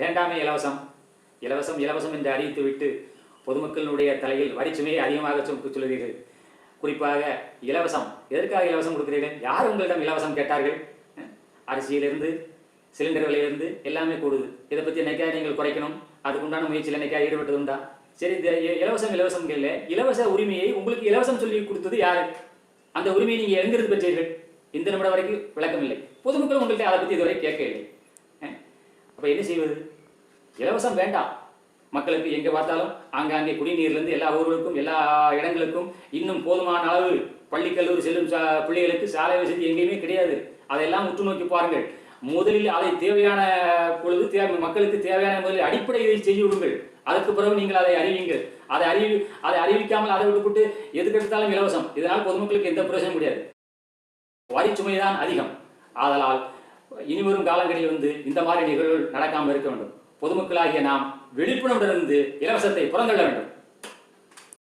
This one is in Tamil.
வேண்டாமே இலவசம். இலவசம் இலவசம் என்று அறிவித்துவிட்டு பொதுமக்களுடைய தலையில் வரிச்சுமையை அதிகமாக சொல்லுவீர்கள் குறிப்பாக இலவசம். எதற்காக இலவசம் கொடுக்கிறீர்கள்? யார் உங்களிடம் இலவசம் கேட்டார்கள்? அரிசியிலிருந்து சிலிண்டர் விலையிலிருந்து எல்லாமே கூடுது. இதை பற்றி என்னைக்கா நீங்கள் குறைக்கணும். அதுக்குண்டான முயற்சியில் என்னைக்கா ஈடுபட்டது உண்டா? சரி இந்த இலவசம் இலவசம் இல்லை இலவச உரிமையை உங்களுக்கு இலவசம் சொல்லி கொடுத்தது யாரு? அந்த உரிமையை நீங்கள் எங்கிருந்து பெற்றீர்கள்? இந்த நிமிடம் வரைக்கும் விளக்கம் இல்லை பொதுமக்கள் உங்கள்கிட்ட அதை பற்றி இதுவரை கேட்கவில்லை. அப்போ என்ன செய்வது? இலவசம் வேண்டாம். மக்களுக்கு எங்கே பார்த்தாலும் ஆங்காங்கே குடிநீர்லேருந்து எல்லா ஊர்களுக்கும் எல்லா இடங்களுக்கும் இன்னும் போதுமான அளவு பள்ளி கல்லூரி செல்லும் சா பிள்ளைகளுக்கு சாலை வசதி எங்கேயுமே கிடையாது. அதையெல்லாம் உற்று நோக்கி பாருங்கள். முதலில் அதை தேவையான பொழுது தேவை மக்களுக்கு தேவையான முதலில் அடிப்படையை செய்து விடுங்கள். அதற்கு பிறகு நீங்கள் அதை அறிவிங்கள் அதை அறிவி அதை அறிவிக்காமல் அதை விட்டுவிட்டு எதுக்கெடுத்தாலும் இலவசம். இதனால் பொதுமக்களுக்கு எந்த பிரச்சனையும் கிடையாது. வரி தான் அதிகம். ஆதலால் இனிவரும் காலங்களில் வந்து இந்த மாதிரி நிகழ்வுகள் நடக்காமல் இருக்க வேண்டும். பொதுமக்களாகிய நாம் விழிப்புணர்வுடன் இருந்து இலவசத்தை புறந்தள்ள வேண்டும்.